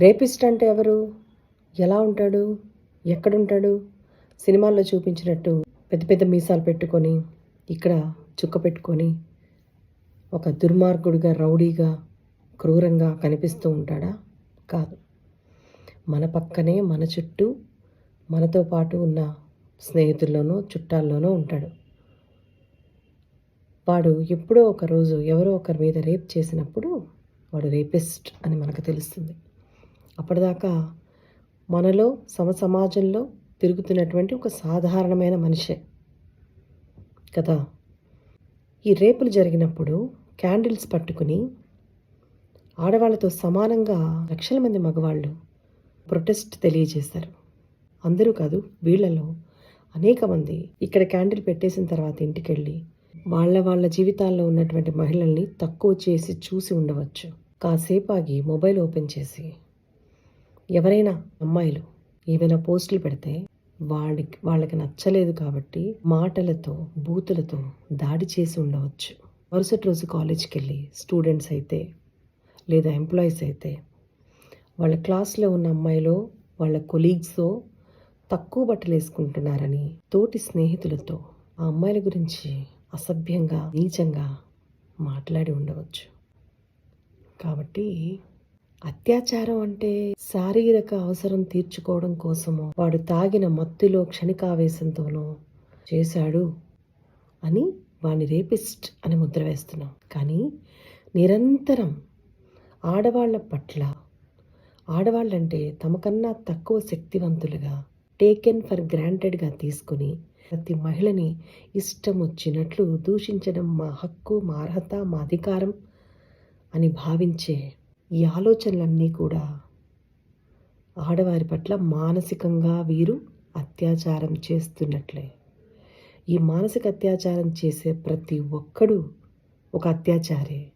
Rapist అంటే ఎవరు? ఎలా ఉంటాడు? ఎక్కడుంటాడు? సినిమాల్లో చూపించినట్టు పెద్ద పెద్ద మీసాలు పెట్టుకొని ఇక్కడ చుక్క పెట్టుకొని ఒక దుర్మార్గుడిగా రౌడీగా క్రూరంగా కనిపిస్తూ ఉంటాడా? కాదు. మన పక్కనే మన చుట్టూ మనతో పాటు ఉన్న స్నేహితుల్లోనూ చుట్టాల్లోనూ ఉంటాడు. వాడు ఎప్పుడో ఒకరోజు ఎవరో ఒకరి మీద రేప్ చేసినప్పుడు వాడు రేపిస్ట్ అని మనకు తెలుస్తుంది. అప్పటిదాకా మనలో సమ సమాజంలో తిరుగుతున్నటువంటి ఒక సాధారణమైన మనిషే. కదా? ఈ రేపులు జరిగినప్పుడు క్యాండిల్స్ పట్టుకుని ఆడవాళ్ళతో సమానంగా లక్షల మంది మగవాళ్ళు ప్రొటెస్ట్ తెలియజేశారు. అందరూ కాదు వీళ్ళలో అనేక మంది ఇక్కడ క్యాండిల్ పెట్టేసిన తర్వాత ఇంటికెళ్ళి వాళ్ళ వాళ్ళ జీవితాల్లో ఉన్నటువంటి మహిళల్ని తక్కువ చేసి చూసి ఉండవచ్చు. కాసేపు ఆగి మొబైల్ ఓపెన్ చేసి ఎవరైనా అమ్మాయిలు ఏవైనా పోస్టులు పెడితే వాళ్ళకి వాళ్ళకి నచ్చలేదు కాబట్టి మాటలతో బూతులతో దాడి చేసి ఉండవచ్చు. మరుసటి రోజు కాలేజ్కి వెళ్ళి స్టూడెంట్స్ అయితే లేదా ఎంప్లాయీస్ అయితే వాళ్ళ క్లాస్లో ఉన్న అమ్మాయిలో వాళ్ళ కొలీగ్స్తో తక్కువ బట్టలు వేసుకుంటున్నారని తోటి స్నేహితులతో ఆ అమ్మాయిల గురించి అసభ్యంగా నీచంగా మాట్లాడి ఉండవచ్చు. కాబట్టి అత్యాచారం అంటే శారీరక అవసరం తీర్చుకోవడం కోసమో వాడు తాగిన మత్తులో క్షణికావేశంతోనో చేశాడు అని వాణ్ణి రేపిస్ట్ అని ముద్ర వేస్తున్నాం. కానీ నిరంతరం ఆడవాళ్ళ పట్ల ఆడవాళ్ళంటే తమకన్నా తక్కువ శక్తివంతులుగా టేకెన్ ఫర్ గ్రాంటెడ్గా తీసుకుని ప్రతి మహిళని ఇష్టం వచ్చినట్లు దూషించడం మా హక్కు మా అర్హత మా అధికారం అని భావించే ఈ ఆలోచనలన్నీ కూడా ఆడవారి పట్ల మానసికంగా వీరు అత్యాచారం చేస్తున్నట్లే. ఈ మానసిక అత్యాచారం చేసే ప్రతి ఒక్కడు ఒక అత్యాచారే.